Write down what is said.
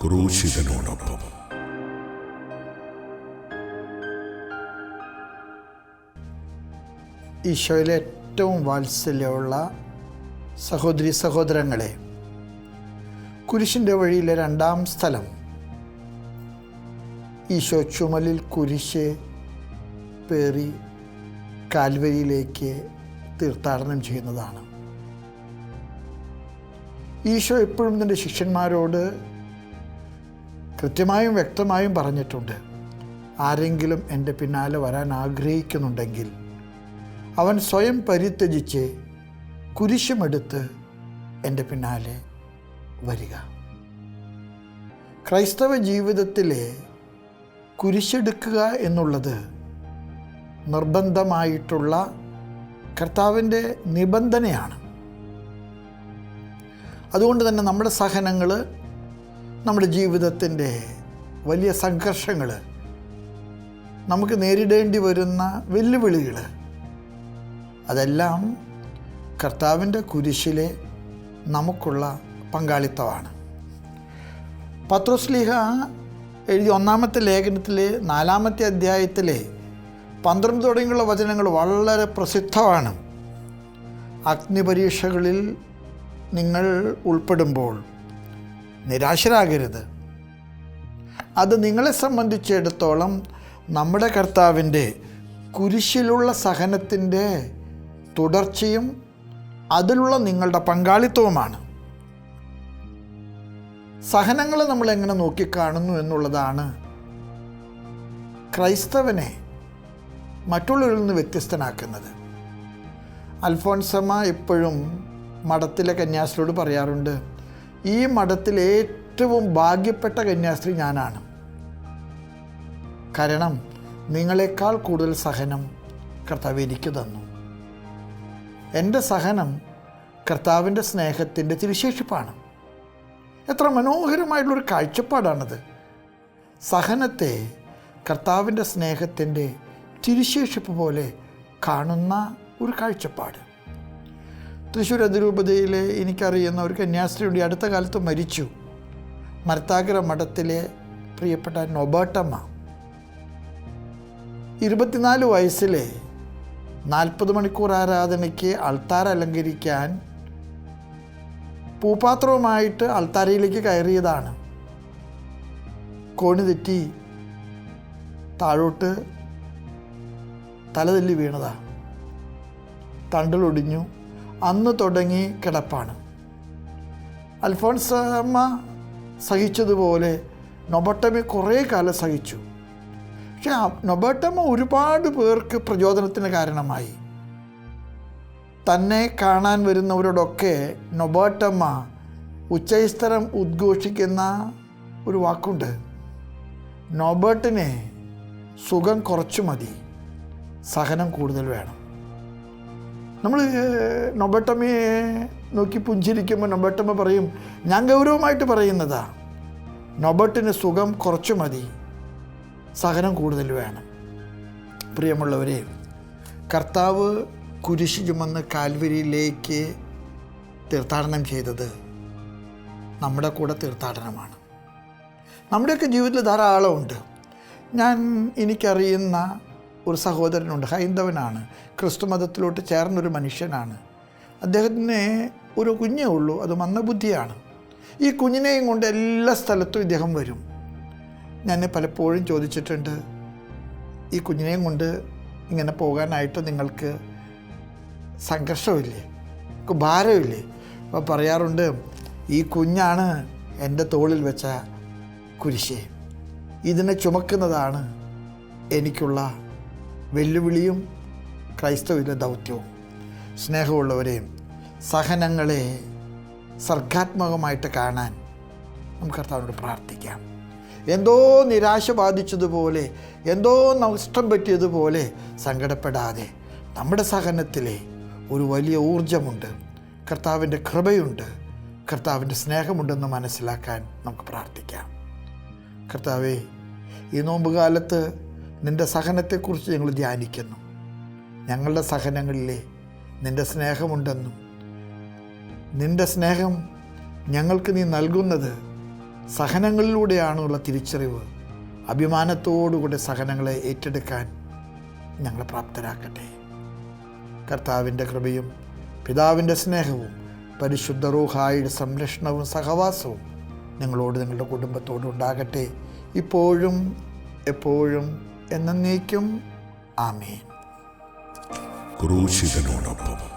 ക്രൂശിതനോടൊപ്പം. ഈശോയിലെ ഏറ്റവും വാത്സല്യമുള്ള സഹോദരി സഹോദരങ്ങളെ കുരിശിന്റെ വഴിയിലെ രണ്ടാം സ്ഥലം. ഈശോ ചുമലിൽ കുരിശ് പേറി കാൽവരിയിലേക്ക് തീർത്ഥാടനം ചെയ്യുന്നതാണ്. ഈശോ എപ്പോഴും തന്റെ ശിഷ്യന്മാരോട് കൃത്യമായും വ്യക്തമായും പറഞ്ഞിട്ടുണ്ട്. ആരെങ്കിലും എന്റെ പിന്നാലെ വരാൻ ആഗ്രഹിക്കുന്നുണ്ടെങ്കിൽ അവൻ സ്വയം പരിത്യജിച്ച് കുരിശുമെടുത്ത് എന്റെ പിന്നാലെ വരിക. ക്രൈസ്തവ ജീവിതത്തിലെ കുരിശെടുക്കുക എന്നുള്ളത് നിർബന്ധമായിട്ടുള്ള കർത്താവിന്റെ നിബന്ധനയാണ്. അതുകൊണ്ട് തന്നെ നമ്മുടെ സഹനങ്ങൾ നമ്മുടെ ജീവിതത്തിന്റെ വലിയ സംഘർഷങ്ങൾ നമുക്ക് നേരിടേണ്ടി വരുന്ന വെല്ലുവിളികൾ അതെല്ലാം കർത്താവിന്റെ കുരിശിലെ നമുക്കുള്ള പങ്കാളിത്തമാണ്. പത്രോസ്ലിഹ എഴുതിയ ഒന്നാമത്തെ ലേഖനത്തിലെ നാലാമത്തെ അധ്യായത്തിലെ പന്ത്രണ്ട് തുടങ്ങിയുള്ള വചനങ്ങൾ വളരെ പ്രസിദ്ധമാണ്. അഗ്നിപരീക്ഷകളിൽ നിങ്ങൾ ഉൾപ്പെടുമ്പോൾ നിരാശരാകരുത്. അത് നിങ്ങളെ സംബന്ധിച്ചിടത്തോളം നമ്മുടെ കർത്താവിന്റെ കുരിശിലുള്ള സഹനത്തിന്റെ തുടർച്ചയും അതിലുള്ള നിങ്ങളുടെ പങ്കാളിത്തവുമാണ്. സഹനങ്ങളെ നമ്മൾ എങ്ങനെ നോക്കിക്കാണുന്നു എന്നുള്ളതാണ് ക്രൈസ്തവനെ മറ്റുള്ളവരിൽ നിന്ന് വ്യത്യസ്തനാക്കുന്നത്. അൽഫോൺസമ്മ എപ്പോഴും മഠത്തിലെ കന്യാസ്ത്രീയോട് പറയാറുണ്ട് ഈ മഠത്തിൽ ഏറ്റവും ഭാഗ്യപ്പെട്ട കന്യാസ്ത്രീ ഞാനാണ്. കാരണം നിങ്ങളെക്കാൾ കൂടുതൽ സഹനം കർത്താവ് എനിക്ക് തന്നു. എന്റെ സഹനം കർത്താവിന്റെ സ്നേഹത്തിന്റെ തിരുശേഷിപ്പാണ്. എത്ര മനോഹരമായിട്ടുള്ളൊരു കാഴ്ചപ്പാടാണത്. സഹനത്തെ കർത്താവിന്റെ സ്നേഹത്തിന്റെ തിരുശേഷിപ്പ് പോലെ കാണുന്ന ഒരു കാഴ്ചപ്പാട്. തൃശ്ശൂർ അതിരൂപതയിലെ എനിക്കറിയുന്ന ഒരു കന്യാസ്ത്രീയുണ്ട്. അടുത്ത കാലത്ത് മരിച്ചു. മർത്താഗ്ര മഠത്തിലെ പ്രിയപ്പെട്ട നൊബേട്ടമ്മ. ഇരുപത്തിനാല് വയസ്സിലെ നാൽപ്പത് മണിക്കൂർ ആരാധനയ്ക്ക് അൾത്താർ അലങ്കരിക്കാൻ പൂപാത്രവുമായിട്ട് അൾത്താരയിലേക്ക് കയറിയതാണ്. കോണി തെറ്റി താഴോട്ട് തലതല്ലി വീണതാണ് തണ്ടിലൊടിഞ്ഞു അന്ന് തുടങ്ങി കിടപ്പാണ്. അൽഫോൺസ് അമ്മ സഹിച്ചതുപോലെ നൊബട്ടമി കുറേ കാലം സഹിച്ചു. പക്ഷെ ആ നൊബട്ടമ്മ ഒരുപാട് പേർക്ക് പ്രചോദനത്തിന് കാരണമായി. തന്നെ കാണാൻ വരുന്നവരോടൊക്കെ നൊബേട്ടമ്മ ഉച്ചൈസ്തരം ഉദ്ഘോഷിക്കുന്ന ഒരു വാക്കുണ്ട്. നോബേട്ടിനെ സുഖം കുറച്ചു മതി. സഹനം കൂടുതൽ വേണം. നമ്മൾ നൊബട്ടമ്മയെ നോക്കി പുഞ്ചിരിക്കുമ്പോൾ നൊബട്ടമ്മ പറയും ഞാൻ ഗൗരവമായിട്ട് പറയുന്നതാ. നൊബട്ടിന് സുഖം കുറച്ചു മതി. സഹനം കൂടുതൽ വേണം. പ്രിയമുള്ളവരെ കർത്താവ് കുരിശ് ചുമന്ന് കാൽവരിയിലേക്ക് തീർത്ഥാടനം ചെയ്തത് നമ്മുടെ കൂടെ തീർത്ഥാടനമാണ്. നമ്മുടെയൊക്കെ ജീവിതത്തിൽ ധാരാളമുണ്ട്. ഞാൻ എനിക്കറിയുന്ന ഒരു സഹോദരനുണ്ട് ഹൈന്ദവനാണ്. ക്രിസ്തു മതത്തിലോട്ട് ചേർന്നൊരു മനുഷ്യനാണ്. അദ്ദേഹത്തിന് ഒരു കുഞ്ഞേ ഉള്ളൂ അത് മന്ദബുദ്ധിയാണ് ഈ കുഞ്ഞിനെയും കൊണ്ട് എല്ലാ സ്ഥലത്തും ഇദ്ദേഹം വരും. ഞാൻ പലപ്പോഴും ചോദിച്ചിട്ടുണ്ട് ഈ കുഞ്ഞിനെയും കൊണ്ട് ഇങ്ങനെ പോകാനായിട്ട് നിങ്ങൾക്ക് സംഘർഷമില്ലേ? ഭാരമില്ലേ? അപ്പോൾ പറയാറുണ്ട് ഈ കുഞ്ഞാണ് എന്റെ തോളിൽ വെച്ച കുരിശേ. ഇതിനെ ചുമക്കുന്നതാണ് എനിക്കുള്ള വെല്ലുവിളിയും ക്രൈസ്തവിന്റെ ദൗത്യവും സ്നേഹമുള്ളവരെയും സഹനങ്ങളെ സർഗാത്മകമായിട്ട് കാണാൻ നമുക്ക് കർത്താവിനോട് പ്രാർത്ഥിക്കാം. എന്തോ നിരാശ ബാധിച്ചതുപോലെ എന്തോ നഷ്ടം പറ്റിയതുപോലെ സങ്കടപ്പെടാതെ നമ്മുടെ സഹനത്തിലെ ഒരു വലിയ ഊർജമുണ്ട് കർത്താവിന്റെ കൃപയുണ്ട്. കർത്താവിന്റെ സ്നേഹമുണ്ടെന്ന് മനസ്സിലാക്കാൻ നമുക്ക് പ്രാർത്ഥിക്കാം. കർത്താവേ ഈ നോമ്പുകാലത്ത് നിന്റെ സഹനത്തെക്കുറിച്ച് ഞങ്ങൾ ധ്യാനിക്കുന്നു. ഞങ്ങളുടെ സഹനങ്ങളിലെ നിന്റെ സ്നേഹമുണ്ടെന്നും നിന്റെ സ്നേഹം ഞങ്ങൾക്ക് നീ നൽകുന്നത് സഹനങ്ങളിലൂടെയാണുള്ള തിരിച്ചറിവ്. അഭിമാനത്തോടുകൂടി സഹനങ്ങളെ ഏറ്റെടുക്കാൻ ഞങ്ങളെ പ്രാപ്തരാക്കട്ടെ. കർത്താവിന്റെ കൃപയും പിതാവിന്റെ സ്നേഹവും പരിശുദ്ധ റൂഹായുടെ സംരക്ഷണവും സഹവാസവും നിങ്ങളോട് നിങ്ങളുടെ കുടുംബത്തോടും ഉണ്ടാകട്ടെ. ഇപ്പോഴും എപ്പോഴും എന്നേക്കും ആമീൻ. ക്രൂശിതനോടൊപ്പം.